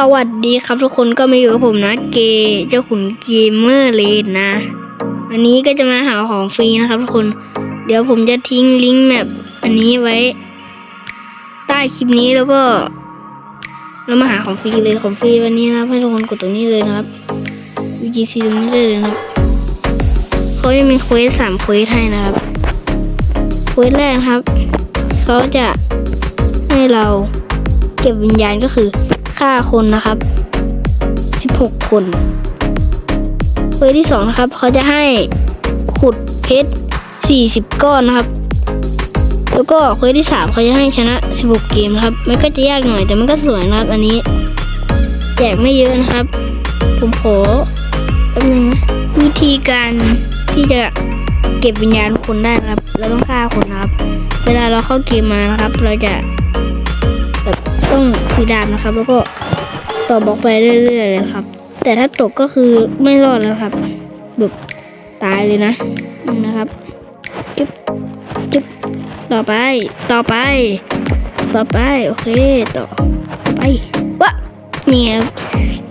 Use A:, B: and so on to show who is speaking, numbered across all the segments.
A: สวัสดีครับทุกคนก็มาอยู่กับผมนะ เกย์เจ้าขุนเกมเมอร์เลนนะ วันนี้ก็จะมาหาของฟรีนะครับทุกคน เดี๋ยวผมจะทิ้งลิงก์แมปอันนี้ไว้ ใต้คลิปนี้แล้วก็เรามาหาของฟรีเลยของฟรีวันนี้นะให้ทุกคนกดตรงนี้เลยนะครับ UGC ตรงนี้ได้เลยนะครับเขาจะมีเควสสามเควสให้นะครับเควสแรกครับเขาจะให้เราเก็บวิญญาณก็คือ ฆ่าคนนะครับ 16 คนเควสที่สองนะครับเขาจะให้ขุดเพชร 40 ก้อนนะครับ แล้วก็เควสที่สามเขาจะให้ชนะ 16 เกมนะครับ มันก็จะยากหน่อยแต่มันก็สวยนะครับ อันนี้แจกไม่เยอะนะครับ ผมขอแป๊บนึงวิธีการที่จะเก็บวิญญาณคนได้นะครับ เราต้องฆ่าคนนะครับ เวลาเราเข้าเกมมานะครับ เราจะแบบต้อง ถือดาบนะครับ แล้วก็ต่อบล็อกไปเรื่อยๆเลยครับ แต่ถ้าตกก็คือไม่รอดแล้วครับแบบตายเลยนะนะครับจึ๊บจึ๊บต่อไป ต่อไป ต่อไป โอเค ต่อไปวะเนี่ยครับ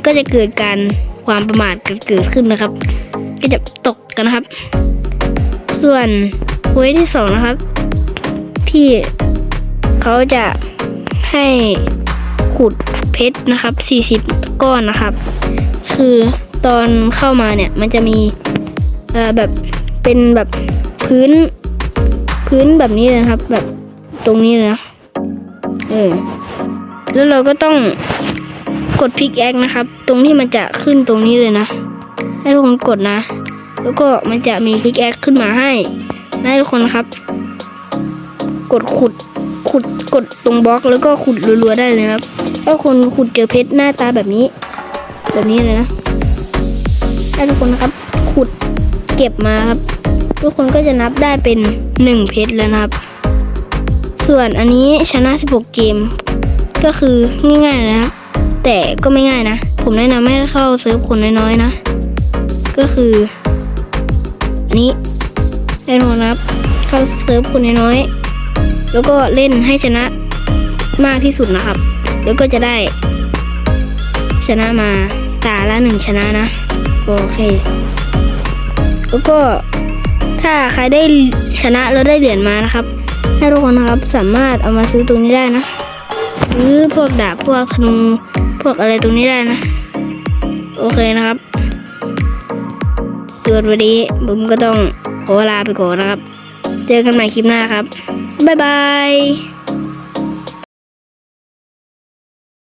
A: ก็จะเกิดการความประมาทเกิดเกิดขึ้นนะครับ ก็จะตกกันนะครับ ส่วนเวทที่สองนะครับ ที่เขาจะให้ ขุดเพชรนะครับ 40 ก้อนนะครับ คือตอนเข้ามาเนี่ยมันจะมีเอ่อแบบเป็นแบบพื้น พื้นแบบนี้เลยนะครับ แบบตรงนี้เลยนะเออแล้วเราก็ต้องกดพิกแอคนะครับ ตรงที่มันจะขึ้นตรงนี้เลยนะ ให้ทุกคนกดนะ แล้วก็มันจะมีพิกแอคขึ้นมาให้นะทุกคนนะครับ กดขุด ขุดกดตรงบล็อกแล้วก็ขุดรัวๆได้เลยนะครับถ้าคนขุดเจอเพชรหน้าตาแบบนี้ แบบนี้เลยนะให้ทุกคนนะครับ ขุดเก็บมาครับ ทุกคนก็จะนับได้เป็นหนึ่งเพชรแล้วนะครับ ส่วนอันนี้ชนะ 16 เกม ก็คือง่ายๆนะครับ แต่ก็ไม่ง่ายนะ ผมแนะนำให้เข้าเซิร์ฟคนน้อยๆนะ ก็คือ อันนี้แน่นอนนะครับ เข้าเซิร์ฟคนน้อยๆ แล้วก็เล่นให้ชนะมากที่สุดนะครับ แล้วก็จะได้ ชนะมาตาละหนึ่งชนะนะ โอเค แล้วก็ถ้าใครได้ชนะแล้วได้เหรียญมานะครับให้ทุกคนนะครับสามารถเอามาซื้อตรงนี้ได้นะ ซื้อพวกดาบพวกธนูพวกอะไรตรงนี้ได้นะ โอเคนะครับส่วนวันนี้ผมก็ต้องขอลาไปก่อนนะครับ เจอกันใหม่คลิปหน้าครับ บ๊ายบาย